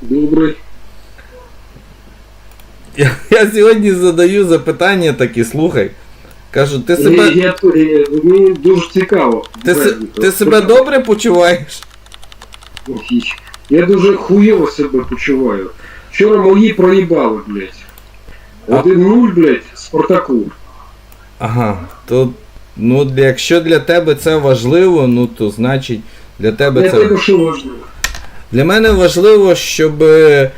Добрий. Я, я сьогодні задаю запитання такі, слухай. Кажу, ти себе, Я, я, я, мені дуже цікаво. ти, се- ти себе добре почуваєш? Я дуже хуєво себе почуваю. Вчора мої проїбали, блядь. Один нуль, блядь, Спартаку. Ага, то ну для- якщо для тебе це важливо, ну то значить для тебе Для це. тебе що важливо? Для мене важливо, щоб е,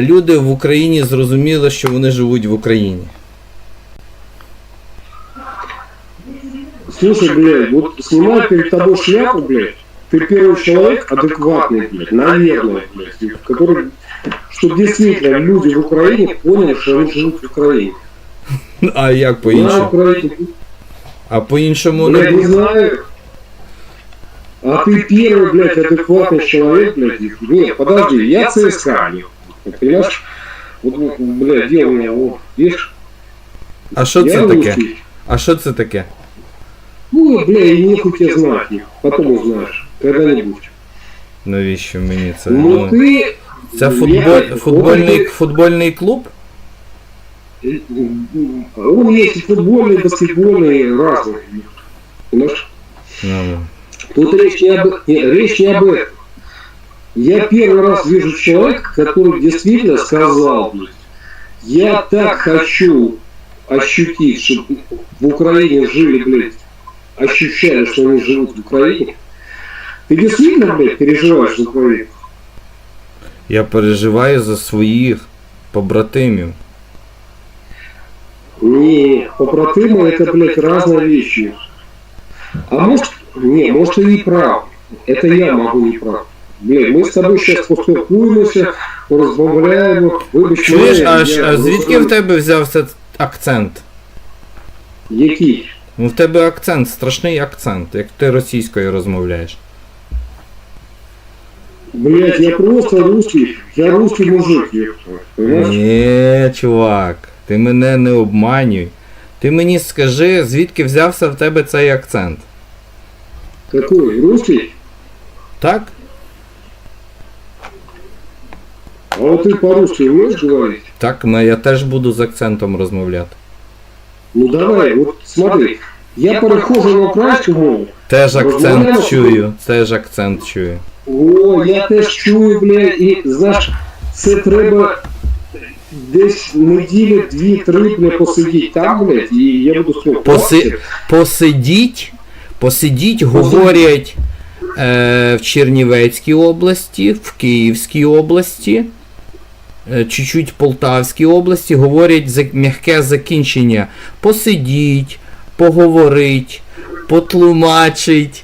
люди в Україні зрозуміли, що вони живуть в Україні. Слушай, блядь, вот снимай перед тобой шляпу, блядь. Ты первый человек адекватный, блядь, наверное, блядь, который, чтобы действительно люди в Украине поняли, что они живут в Украине. А як На по-іншому? Украине. А по-іншому Блядь, не не знаю. А ты первый, блядь, адекватный человек, блядь. Не, подожди, я ЦСКА, не, понимаешь? Вот, вот, блядь, где у меня, вот, видишь? А що я це таке? русский. А що це таке? Ну, бля, и нехуй тебе знать, их. потом узнаешь, когда-нибудь. Навіщо мені це? Ну, Ну, ты... це футболь, футбольний, футбольний клуб? Он есть и футбольный, и баскетбольный, и разный. Понимаешь? Ну, Тут речь не об, речь не об этом. Я первый раз вижу человека, который действительно сказал, блядь, я так хочу ощутить, чтобы в Украине жили, блядь, ощущали, что они живут в Украине. Ты действительно, блядь, переживаешь за Украину? я переживаю за своїх побратимів. Не, побратимы это, блядь, разные вещи. А может, не, может и не прав. Это я могу не прав. Блядь, мы с тобой сейчас поспілкуємося, розмовляємо, вибач Чуєш, мене, а, я ж- а звідки розумію, в тебе взявся акцент? Який? Ну в тебе акцент, страшний акцент, як ти російською розмовляєш. Блядь, я просто русский, я русский мужик, ёпта, понимаешь? Ні, чувак, ти мене не обманюй. Ти мені скажи, звідки взявся в тебе цей акцент. Какой? Русский? Так? А вот ты по-русски умеешь говорить? Так, ну я теж буду з акцентом розмовляти. Ну давай, вот смотри, я перехожу на українську мову, Теж акцент чую, теж акцент чую. О, я теж чую, блядь, і знаєш, це треба десь неділі, дві-три, бля, посидіти там, блядь, і я буду спілкуватися. Поси... Посидіть, посидіть, говорять е, в Чернівецькій області, в Київській області, е, чуть-чуть в Полтавській області, говорять за м'яке закінчення. Посидіть, поговорить, потлумачить.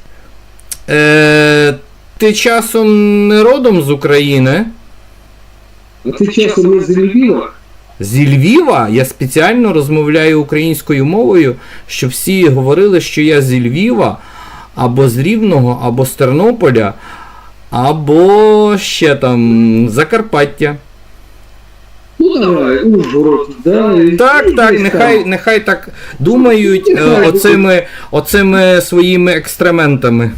Е, ти часом не родом з України? А ти часом не залюбила? Зі Львіва я спеціально розмовляю українською мовою, щоб всі говорили, що я зі Львіва, або з Рівного, або з Тернополя, або ще там Закарпаття. Ну давай, Ужгород, да. і- Так, і так, десь нехай, там. нехай так думають е, оцими, оцими своїми екстрементами.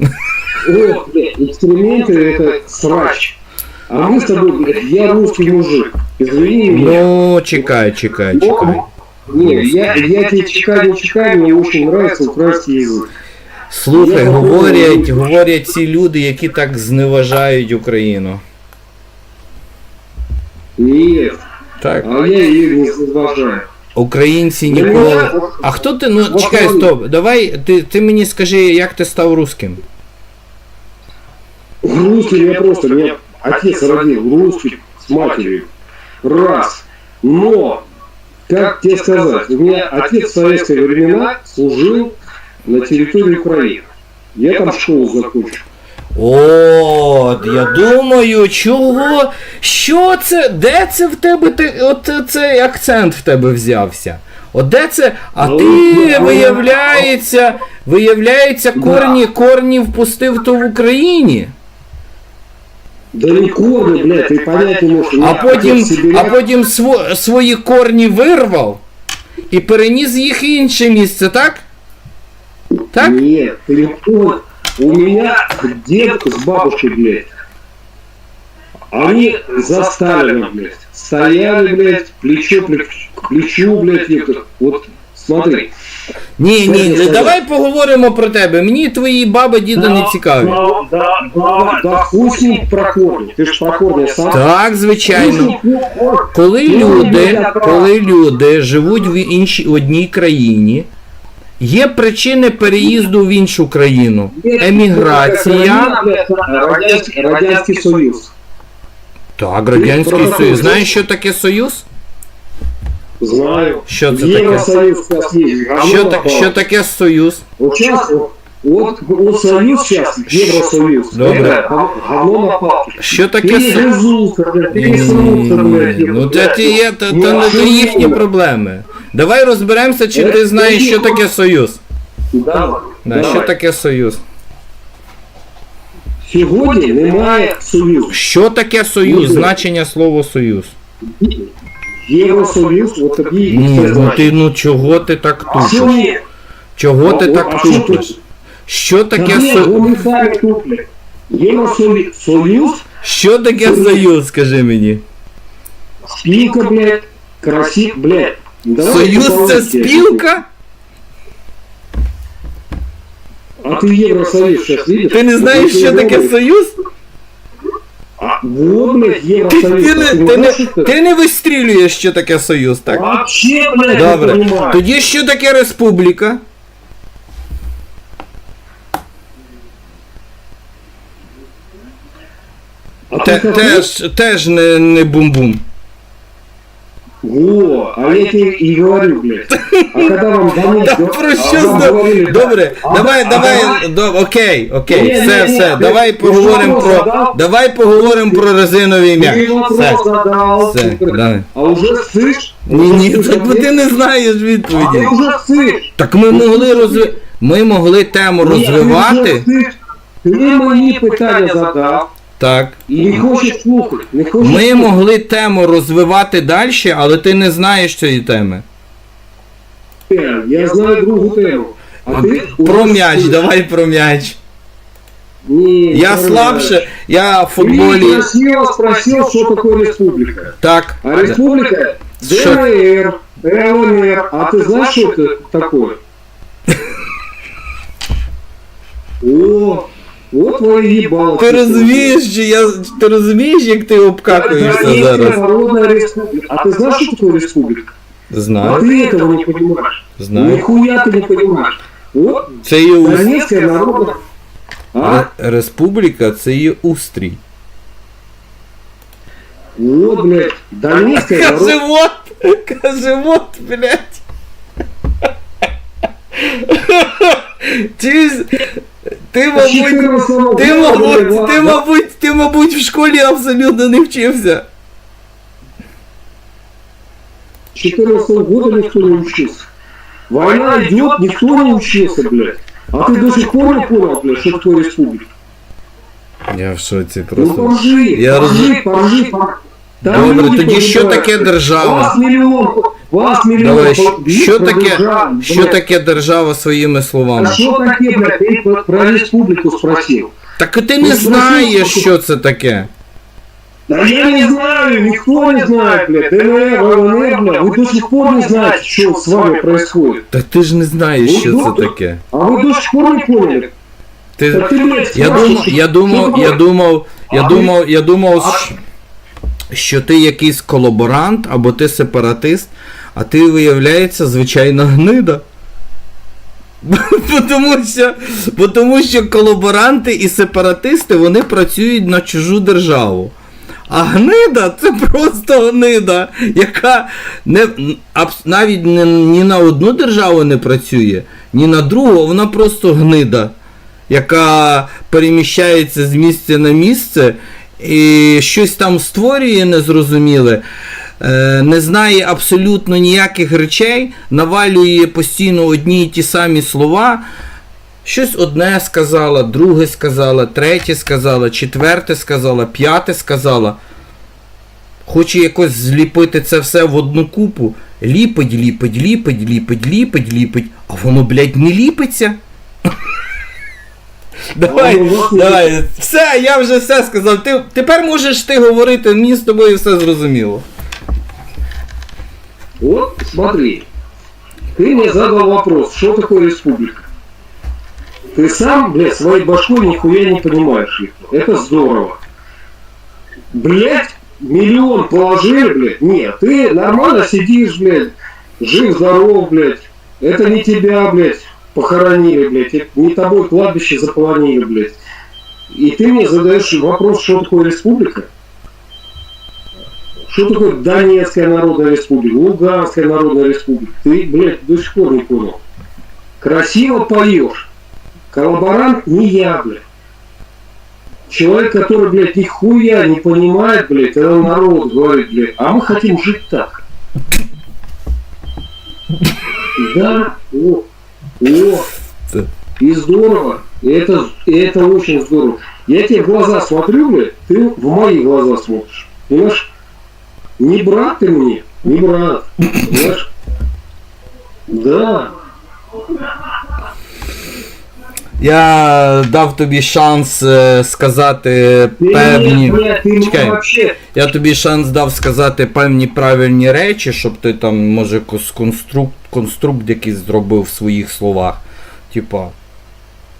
О, блядь, эксперименты это срач. А мы с тобой, блядь, я русский мужик. Извини меня. Ну, чекай, чекай, чекай. Не, я, я тебе чекаю, чекаю, мне очень нравится украинский язык. Слухай, Я говорять, говорять ці люди, які так зневажають Україну. Нет, Так. а я ее не уважаю. Українці Ну, ніколи. А хто ти? Ну чекай, стоп. Давай ти, ти мені скажи, як ти став русским? Русский я просто, меня отец родил русский с матерью. Раз. Но, как тебе сказать, у меня отец в советские времена служил на территории Украины. Я там школу закончил. От, я думаю, чого? Що це? Де це в тебе ти, от цей акцент в тебе взявся? От де це? А Ну, ти, ну, виявляється, виявляється, корні, корні впустив то в Україні. Да не корни, блядь, ты понять не можешь. У А меня потім, отец сибиряк. а потім сво, свої корні вирвав і переніс їх в інше місце, так? Так? Нет, телефон. У меня дед с бабушкой, блядь. Они за Сталина, блядь. Стояли, блядь, плечо плеч- к плечу, блядь, это. Вот, смотри. Ні, ні, не давай поговоримо про тебе. Мені твої баба діда не цікаві. Да, да, да, да хуй с ним про. Ты ж про сам. Так, звичайно. Коли люди, коли люди живуть в іншій одній країні, є причини переїзду в іншу країну. Еміграція. Радянський, Радянський Союз. Так, Радянський Союз. Знаєш, що таке Союз? Знаю. Що це таке? Евросоюз сейчас есть. Що, та- що таке Союз? Вот сейчас, вот, вот Союз сейчас, Евросоюз. Добре. Говно на палке. Що таке Союз? Ні, блядь. Ну це ті є, то, то не то їхні проблеми. Давай розберемося, чи ти знаєш, що таке Союз. Да, Да, що таке Союз? Сьогодні немає Союзу. Що таке Союз? Значення слова Союз. Євросоюз, от тоді і Ні, все ну ти ну чого ти так тупиш? ні? Чого ти так а що тупиш? тут? Що таке ні, Союз? вони самі туплять. Євросоюз, Союз, Що таке Союз, скажи мені? спілка, блядь, красив, блядь. Давай Союз це по-русски. спілка? А ти Євросоюз зараз видиш? Ти не знаєш, що таке Союз? Вот, блядь, Ти, Євросоюз. ти, не, Ти не, ти не вистрілюєш, що таке Союз, так? Вообще, блядь, не Добре. понимаю. Тоді що таке республіка? Те, теж, теж не, не бум-бум. Во, а я тебе и говорю, блядь. А когда вам даны... Та про що а вам зна- говорили, Добре, А, давай, а, давай, давай. до, окей, окей, Ні, все, ні, ні, все, ти- давай ти поговоримо що про. задав? Давай поговоримо про резиновий м'яч. Ты Все. вопрос задал. Все, давай. А уже сышь? Ні, ні, так бо ти не знаєш А відповіді. ты уже сышь. Так ми могли розви... Ми могли тему Ні, ти розвивати. вже сиш. Ти мені питання задав. Так. І не хочеш слухати. Не хочеш Ми слухати. могли тему розвивати далі, але ти не знаєш цієї теми. Я знаю другу тему. А ти Про уже м'яч, сиш. давай про м'яч. Ні, Я не слабше, я в Ты футболі. красиво спросил, что такое республика. Так. А республика Что? ДНР, ЛНР. А ты знаешь, что это такое? вот твои ебало. Ти розумієш, що я. Ти розумієш, як ти обкакуєшся Донецкая зараз? народная республика. А ты знаешь, что такое республика? А Знаю, ты этого не понимаешь. знаю. Нихуя ты не понимаешь. Вот Це є ус- Донецкая народная... А? Ре- Республіка це є устрій. Вот, блядь, Донецкая Каже народная... вот, каже вот, блядь. Ти, ти, мабуть, ти, мабуть, ти, мабуть, ти, мабуть, в школі абсолютно не вчився. 14 года никто не учился. Война идет, никто не учился, блядь. А ты до сих пор не понял, блядь, что такое республика? Я в шоці Ну поржи, Я поржи, поржи, поржи. Там Добре, люди тоді що таке держава? Вас мільйон, вас мільйон. Давай, що таке, державу, що блядь. таке держава своїми А словами? що таке, блядь, ти про- про республіку спросив? Так ти не Ну, знаєш, що- що це таке. Да я не знаю, никто не знает, блядь. ДНР, ЛНР, блядь. Вы до сих пор не знаете, что с вами происходит. Та ти ж не знаєш, що це таке. А вы до сих пор не поняли. Ти, Та ти, блядь, Я думав, спрашиваешь, я думав, я думав, я думав, я думав, що ти якийсь колаборант або ти сепаратист, а ти виявляється звичайна гнида. Бо Тому що, тому що колаборанти і сепаратисти вони працюють на чужу державу. А гнида це просто гнида, яка не, навіть не, ні на одну державу не працює, ні на другу, вона просто гнида, яка переміщається з місця на місце і щось там створює незрозуміле, е, не знає абсолютно ніяких речей, навалює постійно одні й ті самі слова. Щось одне сказала, друге сказала, третє сказала, четверте сказала, п'яте сказала. Хоче якось зліпити це все в одну купу. Ліпить, ліпить, ліпить, ліпить, ліпить, ліпить, а воно, блядь, не ліпиться. Давай, А, ну, заходь. давай, все, я вже все сказав. Ти, тепер можеш ти говорити, мені з тобою все зрозуміло. Вот, смотри. Ты мне задал вопрос, что такое республика? Ты сам, блядь, своей башкой нихуя не понимаешь. Виктор. Это здорово. Блядь, миллион положили, блядь. Нет, ты нормально сидишь, блядь, жив-здоров, блядь. Это не тебя, блядь, Похоронили, блядь. Не тобой кладбище заполонили, блядь. И ты мне задаешь вопрос, что такое республика? Что такое Донецкая Народная Республика, Луганская Народная Республика? Ты, блядь, до сих пор не понял. Красиво поешь. Коллаборант не я, блядь. Человек, который, блядь, нихуя не понимает, блядь, когда народ говорит, блядь, а мы хотим жить так. Да, о, о, и здорово, и это, и это очень здорово. Я тебе в глаза смотрю, блядь, ты в мои глаза смотришь. Понимаешь? Не брат ты мне, не брат. Понимаешь? Да. Я дав тобі шанс е, сказати Ты певні. мне, блядь, ты мне Чекай. вообще... Я тобі шанс дав сказати певні правильні речі, щоб ти там, може, кос- конструкт, конструкт якийсь зробив в своїх словах. Типа,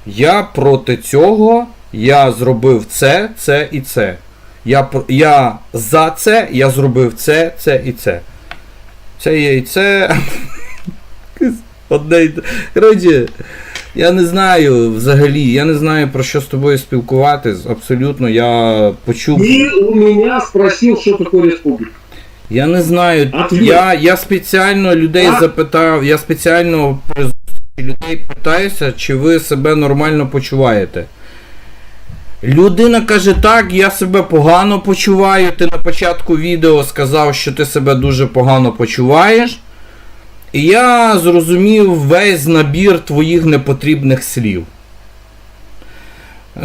я проти цього, я зробив це, це і це. Я, я за це, я зробив це, це і це. Це є і це. Одне і. Коротше, я не знаю взагалі, я не знаю про що з тобою спілкуватись. Абсолютно, я почув. Ты у меня спросил, что такое республика. Я не знаю. Ответ. Я, я спеціально людей А? запитав, я спеціально при зустрічі людей питаюся, чи ви себе нормально почуваєте. Людина каже, так, я себе погано почуваю. Ти на початку відео сказав, що ти себе дуже погано почуваєш. І я зрозумів весь набір твоїх непотрібних слів.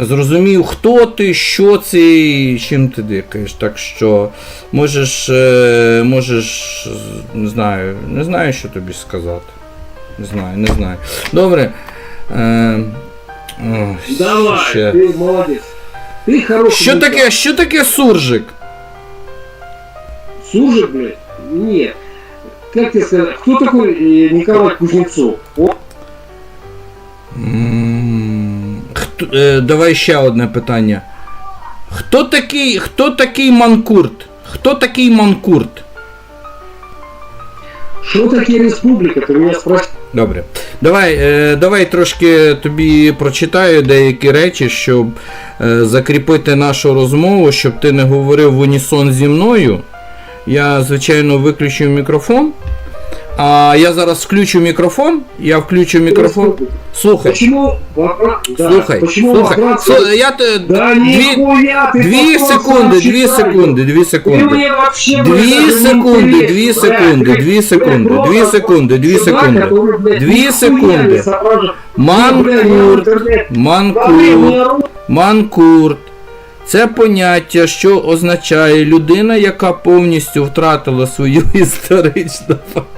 Зрозумів, хто ти, що це, і чим ти дикаєш. Так що можеш, е, можеш, не знаю, не знаю, що тобі сказати. Не знаю, не знаю. Добре. Е, о, Давай, ще. ты молодец. Ты хороший. Що мужик. таке, що таке суржик? Сужик, блядь? Нет. Как тебе сказать, кто такой э, Николай Кузнецов? О, Давай ще одне питання. Хто такий, хто такий манкурт? Хто такий манкурт? что такие республика? Ты меня спросил. Добре. Давай, е, давай трошки тобі прочитаю деякі речі, щоб е, закріпити нашу розмову, щоб ти не говорив в унісон зі мною. Я, звичайно, виключив мікрофон. А я зараз включу мікрофон. Я включу мікрофон. Республика. Слухай, Почему вопрос... Да, слухай, почему слухай. вопрос... Слухай, я те Да дві, нихуя ты дві вопрос секунди, дві читаешь. секунди, дві Ты секунди. мне вообще, Дві блядь, даже не секунди, интересен, дві блядь. секунди, Ты, дві блядь, секунди, просто дві секунди, дві чудак, секунди. который, блядь, Дві нихуя не секунди. соображает. Ты, блядь, Манкурт, интернет. Во манкурт. время ру- Манкурт це поняття, що означає людина, яка повністю втратила свою історичну пам'ять.